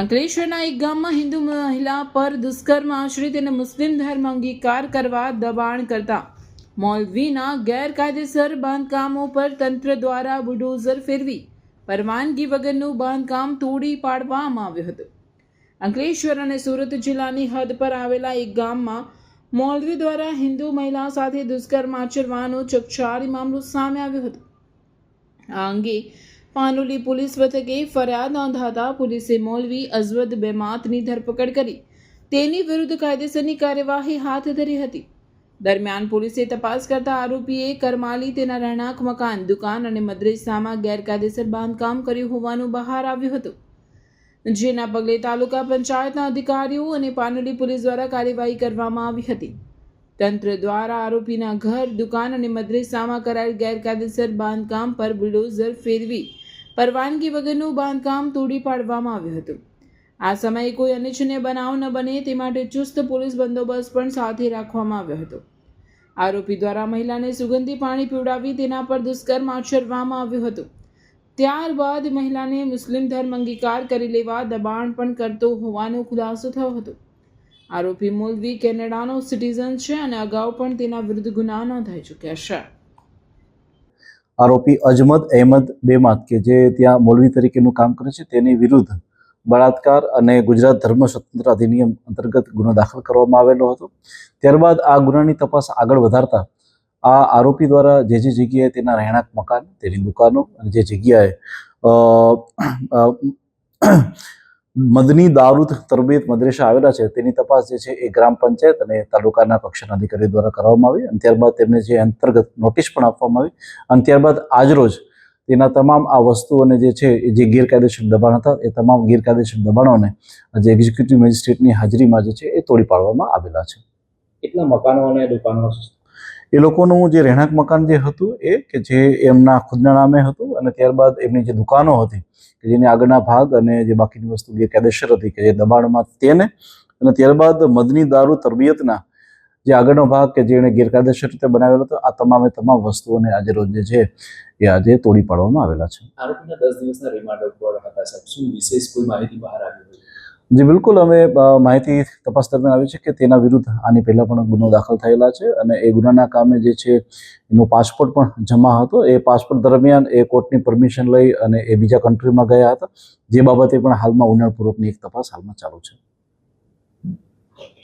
અંકલેશ્વરના એક ગામમાં હિન્દુ મહિલા પર દુષ્કર્મ આશરે તેને મુસ્લિમ ધર્મ અંગીકાર કરવા દબાણ કરતા મૌલવીના ગેરકાયદેસર બાંધકામો પર તંત્ર દ્વારા બુડોઝર ફેરવી પરવાનગી વગરનું બાંધકામ તોડી પાડવામાં આવ્યું હતું. અંકલેશ્વર અને સુરત જિલ્લાની હદ પર આવેલા એક ગામમાં મૌલવી દ્વારા હિન્દુ મહિલા સાથે દુષ્કર્મ આચરવાનો ચકચારી મામલો સામે આવ્યો હતો. આ અંગે પાનોલી પોલીસ મથકે ફરિયાદ નોંધાતા પોલીસે મૌલવી અઝવદ બેમાતની ધરપકડ કરી. તેની વિરુદ્ધ કાયદેસરની કાર્યવાહી હાથ ધરી હતી. દરમિયાન પોલીસે તપાસ કરતા આરોપીએ કરમાલી, તેના રહેણાંક, મકાન, દુકાન અને મદ્રેસામાં ગેરકાયદેસર બાંધકામ કર્યું હોવાનું બહાર આવ્યું હતું. જેના પગલે તાલુકા પંચાયતના અધિકારીઓ અને પાનોલી પોલીસ દ્વારા કાર્યવાહી કરવામાં આવી હતી. તંત્ર દ્વારા આરોપીના ઘર, દુકાન અને મદ્રેસામાં કરાયેલ ગેરકાયદેસર બાંધકામ પર બુલડોઝર ફેરવી પરવાનગી વગરનું બાંધકામ તોડી પાડવામાં આવ્યું હતું. આ સમયે કોઈ અનિચ્છનીય બનાવ ન બને તે માટે ચુસ્ત પોલીસ બંદોબસ્ત પણ સાથે રાખવામાં આવ્યો હતો. આરોપી દ્વારા મહિલાને સુગંધી પાણી પીવડાવી તેના પર દુષ્કર્મ આચરવામાં આવ્યું હતું. ત્યારબાદ મહિલાને મુસ્લિમ ધર્મ અંગીકાર કરી લેવા દબાણ પણ કરતો હોવાનો ખુલાસો થયો હતો. આરોપી મૂલવી કેનેડાનો સિટીઝન છે અને અગાઉ પણ તેના વિરુદ્ધ ગુના નોંધાઈ ચૂક્યા છે. આરોપી અજમદ અહેમદ બેમાત કે જે ત્યાં મોલવી તરીકેનું કામ કરે છે, તેની વિરુદ્ધ બળાત્કાર અને ગુજરાત ધર્મ સ્વતંત્ર અધિનિયમ અંતર્ગત ગુનો દાખલ કરવામાં આવેલો હતો. ત્યારબાદ આ ગુનાની તપાસ આગળ વધારતા આ આરોપી દ્વારા જે જે જગ્યાએ તેના રહેણાંક મકાન, તેની દુકાનો અને જે જગ્યાએ મદની દારૂદ તરબિયત મદ્રેસા આવેલા છે. તેની તપાસ જે છે એ ગ્રામ પંચાયત અને તાલુકાના કક્ષાના અધિકારી દ્વારા કરવામાં આવી અને ત્યારબાદ તેમને જે અંતર્ગત નોટિસ પણ આપવામાં આવી અને ત્યારબાદ આજરોજ તેના તમામ આ વસ્તુઓને જે છે જે ગેરકાયદેસર દબાણ હતા એ તમામ ગેરકાયદેસર દબાણોને જે એક્ઝિક્યુટિવ મેજિસ્ટ્રેટની હાજરીમાં જે છે એ તોડી પાડવામાં આવેલા છે. કેટલા મકાનો અને દુકાનો એ લોકોનું જે રહેણાંક મકાન જે હતું એ કે જે એમના ખુદના નામે હતું અને ત્યારબાદ એમની જે દુકાનો હતી કે જેની આગળના ભાગ અને જે બાકીની વસ્તુ ગેરકાયદેસર હતી કે જે દબાણમાં તેને અને ત્યારબાદ મદની દારૂ તરબિયતના જે આગળનો ભાગ કે જેણે ગેરકાયદેસર રીતે બનાવેલો હતો, આ તમામે તમામ વસ્તુઓને આજે રોજ જે છે એ આજે તોડી પાડવામાં આવેલા છે. આરોપીના દસ દિવસના રિમાન્ડ ઉપર હતા સાહેબ. શું વિશેષ કોઈ માહિતી બહાર આવી જી, બિલકુલ. અમે માહિતી તપાસ દરમિયાન આવી છે કે તેના વિરુદ્ધ આની પહેલા પણ ગુનો દાખલ થયેલા છે અને એ ગુનાના કામે જે છે એનો પાસપોર્ટ પણ જમા હતો. એ પાસપોર્ટ દરમિયાન એ કોર્ટની પરમિશન લઈ અને એ બીજા કન્ટ્રીમાં ગયા હતા. જે બાબતે પણ હાલમાં ઊંડાણપૂર્વકની એક તપાસ હાલમાં ચાલુ છે.